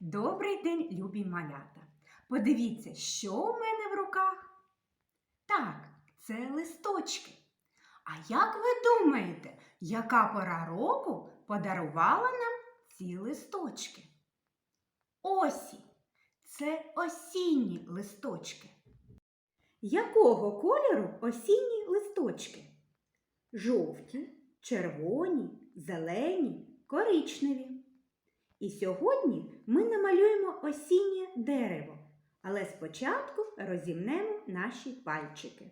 Добрий день, любі малята! Подивіться, що у мене в руках? Так, це листочки. А як ви думаєте, яка пора року подарувала нам ці листочки? Осінь. Це осінні листочки. Якого кольору осінні листочки? Жовті, червоні, зелені, коричневі. І сьогодні ми намалюємо осіннє дерево, але спочатку розімнемо наші пальчики.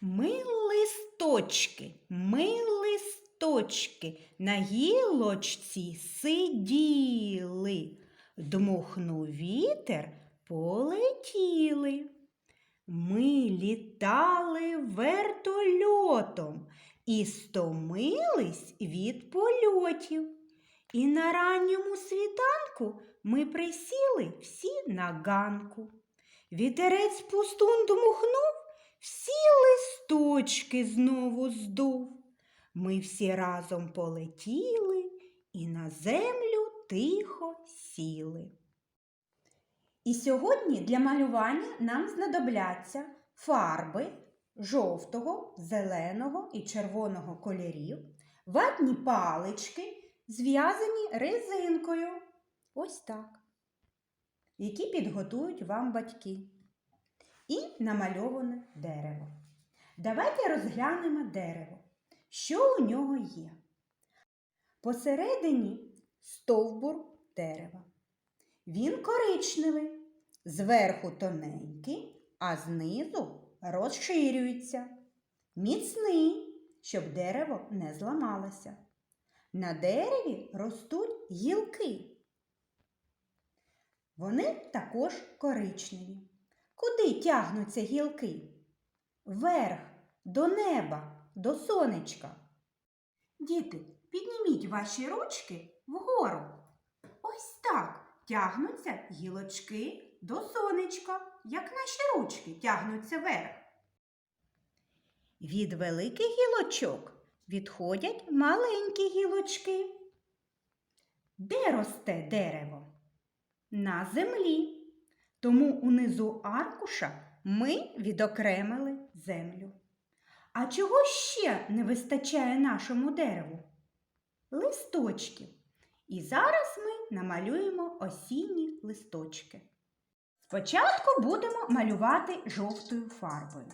Ми листочки, ми листочки на гілочці сиділи, дмухнув вітер, полетіли. Ми літали вертольотом і стомились від польотів. І на ранньому світанку ми присіли всі на ганку. Вітерець пустун дмухнув, всі листочки знову здув. Ми всі разом полетіли і на землю тихо сіли. І сьогодні для малювання нам знадобляться фарби жовтого, зеленого і червоного кольорів, ватні палички зв'язані резинкою. Ось так. Які підготують вам батьки. І намальоване дерево. Давайте розглянемо дерево. Що у нього є? Посередині стовбур дерева. Він коричневий, зверху тоненький, а знизу розширюється. Міцний, щоб дерево не зламалося. На дереві ростуть гілки. Вони також коричневі. Куди тягнуться гілки? Вверх, до неба, до сонечка. Діти, підніміть ваші ручки вгору. Ось так тягнуться гілочки до сонечка, як наші ручки тягнуться вверх. Від великих гілочок відходять маленькі гілочки. Де росте дерево? На землі. Тому унизу аркуша ми відокремили землю. А чого ще не вистачає нашому дереву? Листочків. І зараз ми намалюємо осінні листочки. Спочатку будемо малювати жовтою фарбою.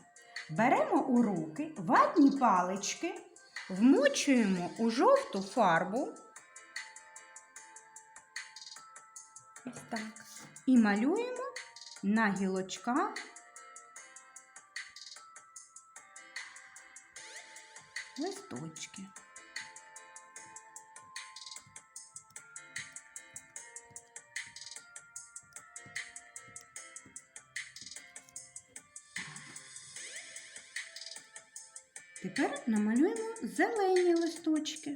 Беремо у руки ватні палички, вмочуємо у жовту фарбу. Ось так. І малюємо на гілочках листочки. Тепер намалюємо зелені листочки.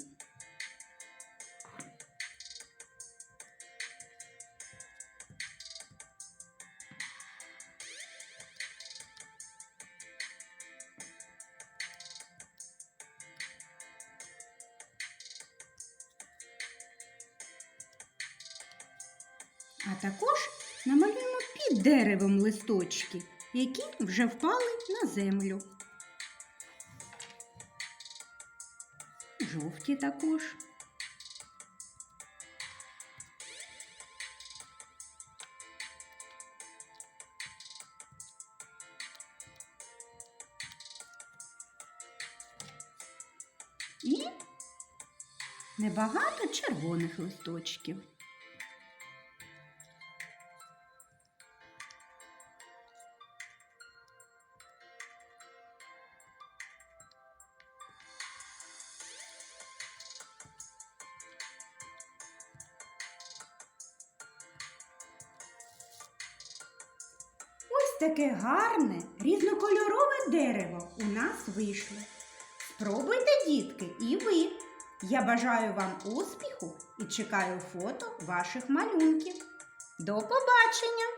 А також намалюємо під деревом листочки, які вже впали на землю. Жовті також. І небагато червоних листочків. Ось таке гарне, різнокольорове дерево у нас вийшло. Спробуйте, дітки, і ви. Я бажаю вам успіху і чекаю фото ваших малюнків. До побачення!